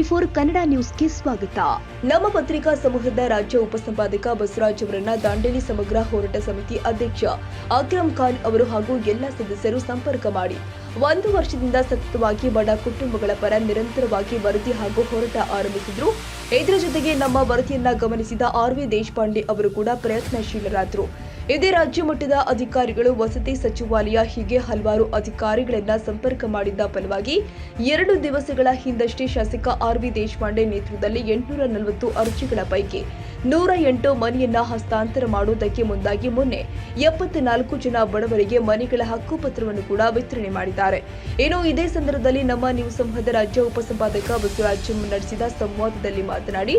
Twenty four Kannada ನ್ಯೂಸ್ಗೆ ಸ್ವಾಗತ. ನಮ್ಮ ಪತ್ರಿಕಾ ಸಮೂಹದ ರಾಜ್ಯ ಉಪಸಂಪಾದಕ ಬಸವರಾಜ್ ಅವರನ್ನ ದಾಂಡೇಲಿ ಸಮಗ್ರ ಹೋರಾಟ ಸಮಿತಿ ಅಧ್ಯಕ್ಷ ಅಕ್ರಮ್ ಖಾನ್ ಅವರು ಹಾಗೂ ಎಲ್ಲ ಸದಸ್ಯರು ಸಂಪರ್ಕ ಮಾಡಿ ಒಂದು ವರ್ಷದಿಂದ ಸತತವಾಗಿ ಬಡ ಕುಟುಂಬಗಳ ಪರ ನಿರಂತರವಾಗಿ ವರದಿ ಹಾಗೂ ಹೋರಾಟ ಆರಂಭಿಸಿದ್ರು. ಇದರ ಜೊತೆಗೆ ನಮ್ಮ ವರದಿಯನ್ನ ಗಮನಿಸಿದ ಆರ್ ವಿ ದೇಶಪಾಂಡೆ ಅವರು ಕೂಡ ಪ್ರಯತ್ನಶೀಲರಾದರು. ಇದೇ ರಾಜ್ಯ ಮಟ್ಟದ ಅಧಿಕಾರಿಗಳು, ವಸತಿ ಸಚಿವಾಲಯ ಹೀಗೆ ಹಲವಾರು ಅಧಿಕಾರಿಗಳನ್ನ ಸಂಪರ್ಕ ಮಾಡಿದ್ದ ಫಲವಾಗಿ ಎರಡು ದಿವಸಗಳ ಹಿಂದಷ್ಟೇ ಶಾಸಕ ಆರ್ ವಿ ದೇಶಪಾಂಡೆ ನೇತೃತ್ವದಲ್ಲಿ ಎಂಟುನೂರ ನಲವತ್ತು ಅರ್ಜಿಗಳ ಪೈಕಿ ನೂರ ಎಂಟು ಮನೆಯನ್ನ ಹಸ್ತಾಂತರ ಮಾಡುವುದಕ್ಕೆ ಮುಂದಾಗಿ ಮೊನ್ನೆ ಎಪ್ಪತ್ನಾಲ್ಕು ಜನ ಬಡವರಿಗೆ ಮನೆಗಳ ಹಕ್ಕುಪತ್ರವನ್ನು ಕೂಡ ವಿತರಣೆ ಮಾಡಿದ್ದಾರೆ. ಇನ್ನು ಇದೇ ಸಂದರ್ಭದಲ್ಲಿ ನಮ್ಮ ನ್ಯೂಸ್ ಸಂಹದ ರಾಜ್ಯ ಉಪಸಂಪಾದಕ ಬಸವರಾಜ್ ನಡೆಸಿದ ಸಂವಾದದಲ್ಲಿ ಮಾತನಾಡಿ,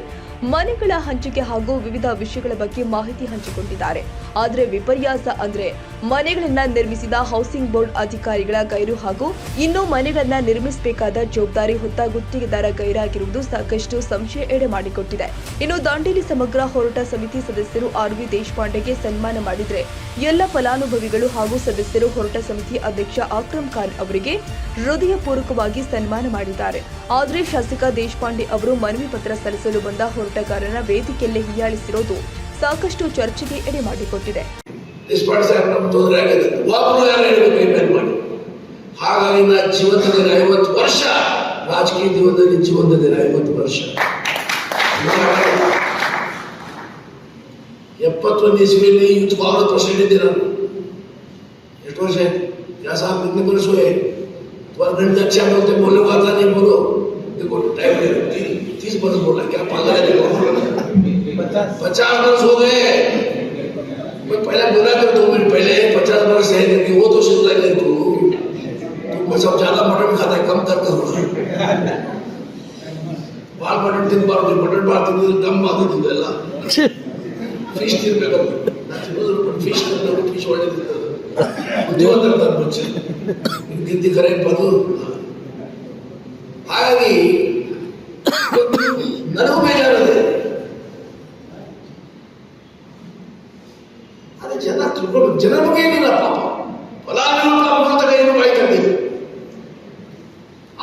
ಮನೆಗಳ ಹಂಚಿಕೆ ಹಾಗೂ ವಿವಿಧ ವಿಷಯಗಳ ಬಗ್ಗೆ ಮಾಹಿತಿ ಹಂಚಿಕೊಂಡಿದ್ದಾರೆ. ಆದರೆ ವಿಪರ್ಯಾಸ ಅಂದ್ರೆ ಮನೆಗಳನ್ನ ನಿರ್ಮಿಸಿದ ಹೌಸಿಂಗ್ ಬೋರ್ಡ್ ಅಧಿಕಾರಿಗಳ ಗೈರು ಹಾಗೂ ಇನ್ನೂ ಮನೆಗಳನ್ನ ನಿರ್ಮಿಸಬೇಕಾದ ಜವಾಬ್ದಾರಿ ಹೊತ್ತ ಗುತ್ತಿಗೆದಾರ ಗೈರಾಗಿರುವುದು ಸಾಕಷ್ಟು ಸಂಶಯ ಎಡೆ ಮಾಡಿಕೊಟ್ಟಿದೆ ಇನ್ನು ದಾಂಡೇಲಿ ಸಮಗ್ರ ಹೋರಾಟ ಸಮಿತಿ ಸದಸ್ಯರು ಆರ್ ವಿ ದೇಶಪಾಂಡೆಗೆ ಸನ್ಮಾನ ಮಾಡಿದ್ರೆ ಎಲ್ಲ ಫಲಾನುಭವಿಗಳು ಹಾಗೂ ಸದಸ್ಯರು ಹೋರಾಟ ಸಮಿತಿ ಅಧ್ಯಕ್ಷ ಅಕ್ರಮ್ ಖಾನ್ ಅವರಿಗೆ ಹೃದಯಪೂರ್ವಕವಾಗಿ ಸನ್ಮಾನ ಮಾಡಿದ್ದಾರೆ. ಆದರೆ ಶಾಸಕ ದೇಶಪಾಂಡೆ ಅವರು ಮನವಿ ಪತ್ರ ಸಲ್ಲಿಸಲು ಬಂದ ಹೋರಾಟಗಾರರ ವೇದಿಕೆಯಲ್ಲೇ ಹೀಯಾಳಿಸಿರೋದು ಸಾಕಷ್ಟು ಚರ್ಚೆಗೆ ಎಡೆ ಮಾಡಿಕೊಟ್ಟಿದೆ. ಹಾಗಾಗಿ ನಾ ಐವತ್ತು ವರ್ಷ ರಾಜಕೀಯ ಜೀವನದಲ್ಲಿ ಜೀವನದಲ್ಲಿ ಐವತ್ತು ವರ್ಷ. ಎಪ್ಪತ್ತೊಂದು ಇಸ್ವಿಯಲ್ಲಿ ಯೂತ್ ಕಾಂಗ್ರೆಸ್ ಪ್ರೆಸಿಡೆಂಟ್ ಇದ್ದೆ ನಾನು ಎಷ್ಟು ವರ್ಷ ಆಯ್ತು क्या साहब कितने वर्ष हुए तुम्हारा गणित अच्छा बोलते बोलने को आता नहीं बोलो देखो टाइम ले लो ती, तीस वर्ष बोला क्या पागल है देखो पचास वर्ष हो गए मैं पहले बोला कर दो मिनट पहले पचास वर्ष है क्योंकि वो तो सुन लगे तू तुम सब ज्यादा मटन खाता है कम कर करो ಬಾಲ್ ಮಟನ್ ತಿನ್ಬಾರ್ದು ಮಟನ್ ಬಾಲ್ ತಿಂದಿದ್ರೆ ದಮ್ ಆಗುತ್ತಿದ್ದು ಎಲ್ಲ ಫೀಸ್ ತಿನ್ನಬೇಕು ಫೀಸ್ ತಿನ್ನಬೇಕು ಫೀಸ್ ಒಳ್ಳೆ ತಿನ್ನೋದು ಬುದ್ಧಿವಂತರ್ತಾರೆ ಮುಂಚೆ ತಿಂದಿ ಕರೆ ಬದು ಹಾಗಾಗಿ ನನಗೂ ಬೇಜಾರದೆ ಅದು ಜನ ತಿಳ್ಕೊಂಡು ಜನ ಬಗ್ಗೆ ಏನಿಲ್ಲ ಪಾಪ ಫಲಾನುಭವಿ ಅಮೃತಗ ಏನು ಕಾಯ್ಕೊಂಡಿದೆ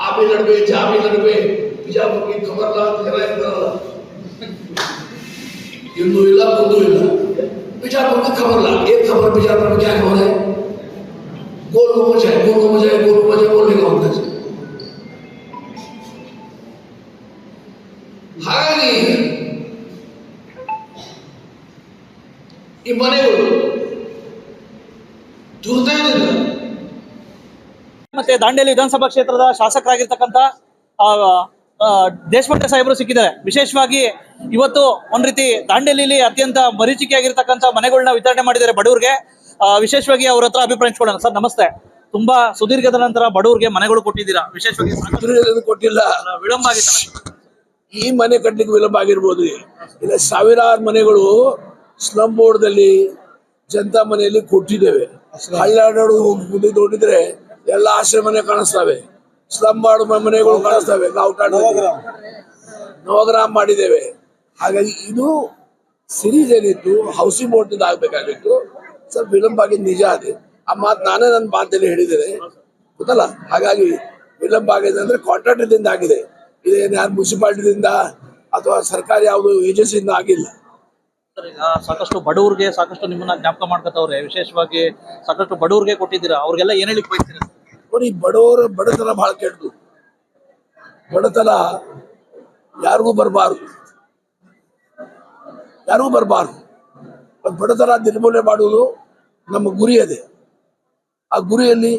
ಆಮಿ ನಡುವೆ ಜಾಮಿ ನಡುವೆ ಬಿಜಾಪುರ್ಗೆ ಕಮರ್ಲಾಲ್ ಜನ ಇದ್ದಾರಲ್ಲ खबर ला जरा ಇರ್ತಾರಲ್ಲ ಹಿಂದೂ ಇಲ್ಲ ಮುಂದೂ ಇಲ್ಲ बीजापुर की खबर ला एक खबर बीजापुर में क्या खबर है गोल गुम्बज है गोल गुम्बज है गोल गुम्बज है बोलने का होता है ಹಾಗಾಗಿ ಈ ಮನೆಗಳು ದುರ್ದೈವದಿಂದ ಮತ್ತೆ ದಾಂಡೇಲಿ ವಿಧಾನಸಭಾ ಕ್ಷೇತ್ರದ ಶಾಸಕರಾಗಿರ್ತಕ್ಕಂಥ ಆ, ಆ, ದೇಶಪಾಂಡೆ ಸಾಹೇಬರು ಸಿಕ್ಕಿದ್ದಾರೆ. ವಿಶೇಷವಾಗಿ ಇವತ್ತು ಒಂದ್ ರೀತಿ ದಾಂಡೇಲಿಲಿ ಅತ್ಯಂತ ಮರೀಚಿಕೆಯಾಗಿರ್ತಕ್ಕಂಥ ಮನೆಗಳನ್ನ ವಿತರಣೆ ಮಾಡಿದ್ದಾರೆ ಬಡವರಿಗೆ. ವಿಶೇಷವಾಗಿ ಅವ್ರ ಹತ್ರ ಅಭಿಪ್ರಾಯ ಹಂಚ್ಕೊಳ್ಳೋಣ. ಸರ್ ನಮಸ್ತೆ. ತುಂಬಾ ಸುದೀರ್ಘದ ನಂತರ ಬಡವರಿಗೆ ಮನೆಗಳು ಕೊಟ್ಟಿದ್ದೀರಾ? ವಿಶೇಷವಾಗಿ ಕೊಟ್ಟಿಲ್ಲ. ವಿಳಂಬ ಆಗಿತ್ತು ಈ ಮನೆ ಕಟ್ಟಲಿಕ್ಕೆ ವಿಳಂಬ ಆಗಿರ್ಬೋದು. ಇಲ್ಲ ಸಾವಿರಾರು ಮನೆಗಳು ಸ್ಲಮ್ ಬೋರ್ಡ್ದಲ್ಲಿ ಜನತಾ ಮನೆಯಲ್ಲಿ ಕೊಟ್ಟಿದ್ದೇವೆ. ಹಳ್ಳಾಡೋದು ಹೋಗಿ ನೋಡಿದ್ರೆ ಎಲ್ಲ ಆಶ್ರಯ ಮನೆ ಕಾಣಿಸ್ತವೆ. ಸ್ಲಮ್ ಬೋರ್ಡ್ ಮನೆಗಳು ಕಾಣಿಸ್ತವೆ. ಗಾವುಟಾಡ ನವಗ್ರಾಮ್. ಮಾಡಿದ್ದೇವೆ. ಹಾಗಾಗಿ ಇದು ಸಿರೀಸ್ ಏನಿತ್ತು ಹೌಸಿಂಗ್ ಬೋರ್ಡ್ ಆಗ್ಬೇಕಾಗಿತ್ತು. ಸ್ವಲ್ಪ ವಿಳಂಬ ಆಗಿದ್ದು ನಿಜ ಅದೇ. ಆ ಮಾತು ನಾನೇ ನನ್ನ ಮಾತಲ್ಲಿ ಹೇಳಿದ್ದೇನೆ. ಗೊತ್ತಲ್ಲ? ಹಾಗಾಗಿ ವಿಳಂಬ ಆಗಿದೆ ಅಂದ್ರೆ ಕಾಂಟ್ರಾಕ್ಟರ್ದಿಂದ ಆಗಿದೆ. ಇದೇನು ಯಾರು ಮುನ್ಸಿಪಾಲ್ಟಿದಿಂದ ಅಥವಾ ಸರ್ಕಾರಿ ಯಾವುದು ಏಜೆನ್ಸಿಯಿಂದ ಆಗಿಲ್ಲ. ಸರ್ ಸಾಕಷ್ಟು ಬಡವರಿಗೆ ಸಾಕಷ್ಟು ನಿಮ್ಮನ್ನ ಜ್ಞಾಪಕ ಮಾಡ್ಕೊತವ್ರೆ. ವಿಶೇಷವಾಗಿ ಸಾಕಷ್ಟು ಬಡವರಿಗೆ ಕೊಟ್ಟಿದ್ದೀರಾ. ಅವ್ರಿಗೆಲ್ಲ ಏನ್ ಹೇಳಿಕ್ ಬಯಸ್ತೀರಾ ನೋಡಿ ಬಡವರ ಬಡತನ ಬಹಳ ಕೆಟ್ಟದು. ಬಡತನ ಯಾರಿಗೂ ಬರಬಾರ್ದು. ಯಾರಿಗೂ ಬರಬಾರ್ದು. ಬಡತನ ನಿರ್ಮೂಲನೆ ಮಾಡುವುದು ನಮ್ಮ ಗುರಿ ಅದೇ. ಆ ಗುರಿಯಲ್ಲಿ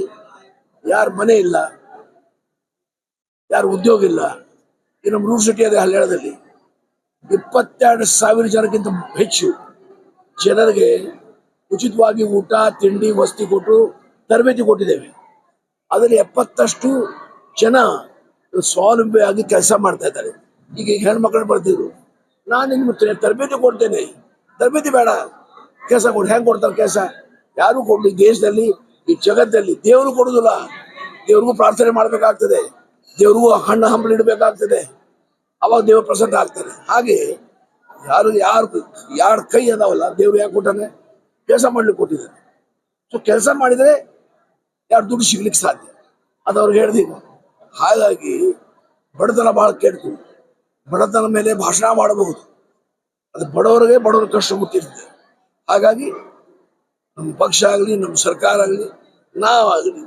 ಯಾರ ಮನೆ ಇಲ್ಲ, ಯಾರು ಉದ್ಯೋಗ ಇಲ್ಲ ಈ ನಮ್ಮ ಸಿಟಿ ಅದೇ ಹಳ್ಳದಲ್ಲಿ ಇಪ್ಪತ್ತೆರಡು ಸಾವಿರ ಜನಕ್ಕಿಂತ ಹೆಚ್ಚು ಜನರಿಗೆ ಉಚಿತವಾಗಿ ಊಟ, ತಿಂಡಿ, ವಸತಿ ಕೊಟ್ಟು ತರಬೇತಿ ಕೊಟ್ಟಿದ್ದೇವೆ. ಅದರಲ್ಲಿ ಎಪ್ಪತ್ತಷ್ಟು ಜನ ಸ್ವಾವಲಂಬಿ ಆಗಿ ಕೆಲಸ ಮಾಡ್ತಾ ಇದ್ದಾರೆ. ಈಗ ಈಗ ಹೆಣ್ಮಕ್ಳು ಬರ್ತಿದ್ರು. ನಾನು ನಿಮ್ಗೆ ತರಬೇತಿ ಕೊಡ್ತೇನೆ. ತರಬೇತಿ ಬೇಡ. ಕೆಲಸ ಕೊಡಿ. ಹೆಂಗೆ ಕೊಡ್ತಾರೆ ಕೆಲಸ? ಯಾರು ಕೊಡಲಿ? ದೇಶದಲ್ಲಿ, ಈ ಜಗತ್ತಲ್ಲಿ ದೇವರು ಕೊಡುದಿಲ್ಲ. ದೇವ್ರಿಗೂ ಪ್ರಾರ್ಥನೆ ಮಾಡಬೇಕಾಗ್ತದೆ. ದೇವ್ರಿಗೂ ಹಣ್ಣು ಹಂಬಲು ಇಡಬೇಕಾಗ್ತದೆ. ಅವಾಗ ದೇವರು ಪ್ರಸಂಗ ಆಗ್ತಾನೆ ಹಾಗೆ ಯಾರು ಯಾರು, ಯಾರ ಕೈ ಅದಾವಲ್ಲ, ದೇವ್ರು ಯಾಕೆ ಕೊಟ್ಟಾನೆ? ಕೆಲಸ ಮಾಡ್ಲಿಕ್ಕೆ ಕೊಟ್ಟಿದ್ದಾನೆ ಸೊ ಕೆಲಸ ಮಾಡಿದ್ರೆ ಯಾರು ದುಡ್ಡು ಸಿಗ್ಲಿಕ್ಕೆ ಸಾಧ್ಯ? ಅದು ಅವ್ರಿಗೆ ಹೇಳ್ದೀಗ ಹಾಗಾಗಿ ಬಡತನ ಬಹಳ ಕೆಡ್ತು. ಬಡತನ ಮೇಲೆ ಭಾಷಣ ಮಾಡಬಹುದು. ಅದು ಬಡವರಿಗೆ ಬಡವರ ಕಷ್ಟ ಗೊತ್ತಿರುತ್ತೆ ಹಾಗಾಗಿ ನಮ್ಮ ಪಕ್ಷ ಆಗಲಿ, ನಮ್ಮ ಸರ್ಕಾರ ಆಗಲಿ ನಾವಾಗಲಿ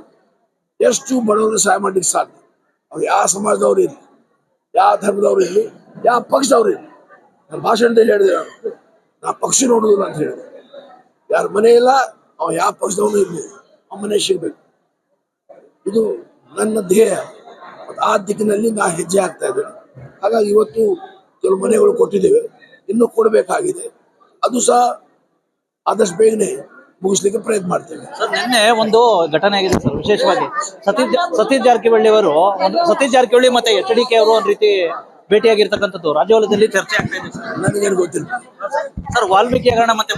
ಎಷ್ಟು ಬಡವರಿಗೆ ಸಹಾಯ ಮಾಡ್ಲಿಕ್ಕೆ ಸಾಧ್ಯ? ಅವ್ರು ಯಾವ ಸಮಾಜದವ್ರು ಇರಲಿ, ಯಾವ ಧರ್ಮದವ್ರು ಇರಲಿ, ಯಾವ ಪಕ್ಷದವ್ರು ಇರಲಿ. ನಾನು ಭಾಷಣದಲ್ಲಿ ಹೇಳಿದೆ ನಾನು. ನಾ ಪಕ್ಷ ನೋಡುದಿಲ್ಲ ಅಂತ ಹೇಳಿದೆ. ಯಾರ ಮನೆ ಇಲ್ಲ, ಅವ ಯಾವ ಪಕ್ಷದವನು ಇರಲಿ. ಅವ ಮನೆ ಸಿಗ್ಬೇಕು. ಇದು ನನ್ನ ಧ್ಯೇಯ. ಆ ದಿಕ್ಕಿನಲ್ಲಿ ನಾ ಹೆಜ್ಜೆ ಆಗ್ತಾ ಇದ್ದೇನೆ. ಹಾಗಾಗಿ ಇವತ್ತು ಕೆಲವು ಮನೆಗಳು ಕೊಟ್ಟಿದ್ದೇವೆ. ಇನ್ನೂ ಕೊಡಬೇಕಾಗಿದೆ. ಅದು ಸಹ ಆದಷ್ಟು ಬೇಗನೆ ಮುಗಿಸ್ಲಿಕ್ಕೆ ಪ್ರಯತ್ನ ಮಾಡ್ತೇವೆ. ಸರ್ ನಿನ್ನೆ ಒಂದು ಘಟನೆ ಆಗಿದೆ ಸರ್ ವಿಶೇಷವಾಗಿ. ಸತೀಶ್ ಸತೀಶ್ ಜಾರಕಿಹೊಳಿ ಅವರು ಸತೀಶ್ ಜಾರಕಿಹೊಳಿ ಮತ್ತೆ ಎಚ್ ಡಿ ಕೆ ಅವರು ಒಂದ್ ರೀತಿ ಭೇಟಿಯಾಗಿರ್ತಕ್ಕಂಥದ್ದು. ರಾಜ್ಯವಲಯದಲ್ಲಿ ಚರ್ಚೆ ಆಗ್ತಾ ಇದೆ. ನನಗೇನು ಗೊತ್ತಿಲ್ಲ. ಸರ್ ವಾಲ್ಮೀಕಿ ಹಗರಣ ಮತ್ತೆ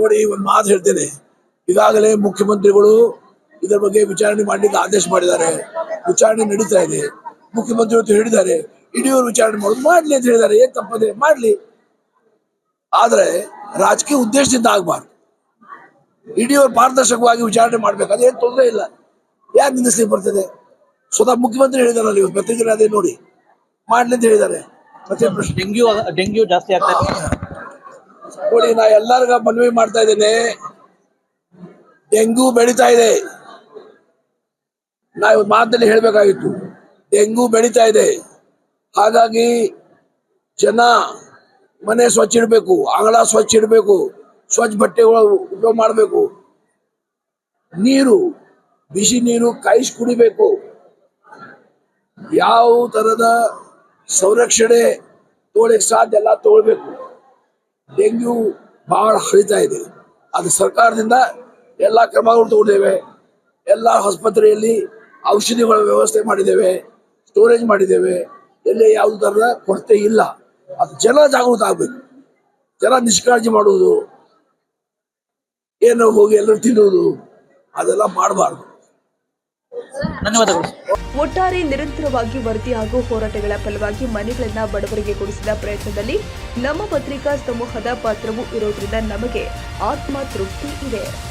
ನೋಡಿ ಒಂದು ಮಾತು ಹೇಳ್ತೇನೆ. ಈಗಾಗಲೇ ಮುಖ್ಯಮಂತ್ರಿಗಳು ಇದರ ಬಗ್ಗೆ ವಿಚಾರಣೆ ಮಾಡಲಿಕ್ಕೆ ಆದೇಶ ಮಾಡಿದ್ದಾರೆ. ವಿಚಾರಣೆ ನಡೀತಾ ಇದೆ. ಮುಖ್ಯಮಂತ್ರಿಗಳು ಹೇಳಿದ್ದಾರೆ ಇಡಿಯವರು ವಿಚಾರಣೆ ಮಾಡೋದು ಮಾಡ್ಲಿ ಅಂತ ಹೇಳಿದ್ದಾರೆ. ಏನ್ ತಪ್ಪದೆ ಮಾಡ್ಲಿ. ಆದ್ರೆ ರಾಜಕೀಯ ಉದ್ದೇಶದಿಂದ ಆಗಬಾರ್ದು. ಇಡಿಯವರು ಪಾರದರ್ಶಕವಾಗಿ ವಿಚಾರಣೆ ಮಾಡ್ಬೇಕು. ಅದೇನು ತೊಂದರೆ ಇಲ್ಲ. ಯಾಕೆ ನಿಲ್ಲಿಸ್ಲಿಕ್ಕೆ ಬರ್ತದೆ? ಸ್ವತಃ ಮುಖ್ಯಮಂತ್ರಿ ಹೇಳಿದಾರಲ್ಲ ಇವತ್ತು ಪತ್ರಿಕೆ ಅದೇ ನೋಡಿ. ಮಾಡ್ಲಿ ಅಂತ ಹೇಳಿದ್ದಾರೆ. ಮತ್ತೆ ಡೆಂಗ್ಯೂ ಡೆಂಗ್ಯೂ ಜಾಸ್ತಿ ಆಗ್ತಾ ಇದೆ. ನೋಡಿ ನಾ ಎಲ್ಲರಿಗ ಮನವಿ ಮಾಡ್ತಾ ಇದ್ದೇನೆ. ಡೆಂಗು ಬೆಳೀತಾ ಇದೆ. ನಾವು ಮಾತಲ್ಲಿ ಹೇಳಬೇಕಾಗಿತ್ತು, ಡೆಂಗು ಬೆಳೀತಾ ಇದೆ. ಹಾಗಾಗಿ ಜನ ಮನೆ ಸ್ವಚ್ಛ ಇಡಬೇಕು ಅಂಗಳ ಸ್ವಚ್ಛ ಇಡಬೇಕು, ಸ್ವಚ್ಛ ಬಟ್ಟೆಗಳು ಉಪಯೋಗ ಮಾಡಬೇಕು. ನೀರು, ಬಿಸಿ ನೀರು ಕಾಯಿಸಿ ಕುಡಿಬೇಕು. ಯಾವ ತರದ ಸಂರಕ್ಷಣೆ ತೋಳಕ್ಕೆ ಸಾಧ್ಯ ಎಲ್ಲ ತಗೊಳ್ಬೇಕು. ಡೆಂಗ್ಯೂ ಬಹಳ ಹರಿತಾ ಇದೆ. ಅದು ಸರ್ಕಾರದಿಂದ ಎಲ್ಲ ಕ್ರಮಗಳು ತಗೊಂಡಿದ್ದೇವೆ. ಎಲ್ಲ ಆಸ್ಪತ್ರೆಯಲ್ಲಿ ಔಷಧಿಗಳ ವ್ಯವಸ್ಥೆ ಮಾಡಿದ್ದೇವೆ ಸ್ಟೋರೇಜ್ ಮಾಡಿದ್ದೇವೆ. ಎಲ್ಲಿ ಯಾವುದೇ ಥರದ ಕೊರತೆ ಇಲ್ಲ. ಅದು ಜನ ಜಾಗೃತ ಆಗ್ಬೇಕು. ಜನ ನಿಷ್ಕಾಳಜಿ ಮಾಡುವುದು. ಏನೋ ಹೋಗಿ ಎಲ್ಲರೂ ತಿನ್ನುವುದು. ಅದೆಲ್ಲ ಮಾಡಬಾರ್ದು. ಧನ್ಯವಾದಗಳು. ಒಟ್ಟಾರೆ ನಿರಂತರವಾಗಿ ವರದಿ ಹಾಗೂ ಹೋರಾಟಗಳ ಫಲವಾಗಿ ಮನೆಗಳನ್ನ ಬಡವರಿಗೆ ಕೊಡಿಸಿದ ಪ್ರಯತ್ನದಲ್ಲಿ ನಮ್ಮ ಪತ್ರಿಕಾ ಸಮೂಹದ ಪಾತ್ರವೂ ಇರೋದ್ರಿಂದ ನಮಗೆ ಆತ್ಮ ತೃಪ್ತಿ ಇದೆ.